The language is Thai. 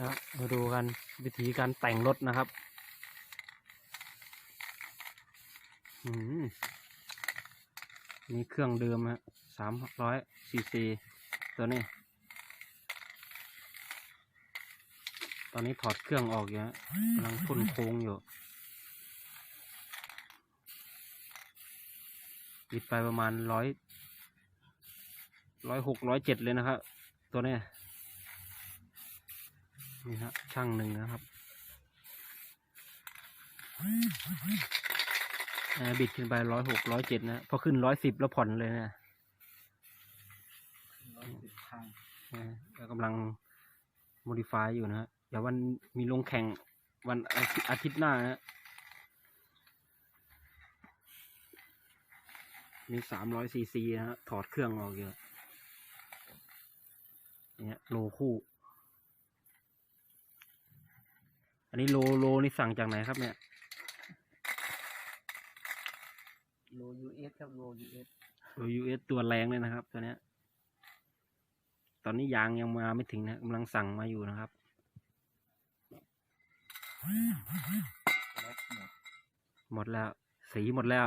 นะมาดูกันวิธีการแต่งรถนะครับอืมนี่เครื่องเดิมฮะสามร้อยซีซีตัวนี้ ตอนนี้ถอดเครื่องออกอยู่ฮะกำลังพ่นโค้งอยู่ ปิดไปประมาณร้อยร้อยหกร้อยเจ็ดเลยนะครับ ตัวนี้ นี่ฮะช่างหนึ่งนะครับอ่าบิดขึ้นไปร้อยหกร้อยเจ็ดนะพอขึ้นร้อยสิบแล้วผ่อนเลยนะร้อยสิบข้างอ่าแล้วกำลัง modify อยู่นะฮะเดี๋ยววันมีลงแข่งวันอาทิตย์อาทิตย์หน้านะฮะมีสามร้อยซีซีนะฮะถอดเครื่องออกเยอะเนี่ยโลคู่ อั นนี้โลโลนี่สั่งจากไหนครับเนี่ย โลยูเอสครับโลยูเอสโล US ตัวแรงเลยนะครับ ตัวเนี้ย ตอนนี้ยางยังมาไม่ถึงนะกำลังสั่งมาอยู่นะครับแล็กหมดหมดแล้ว สีหมดแล้ว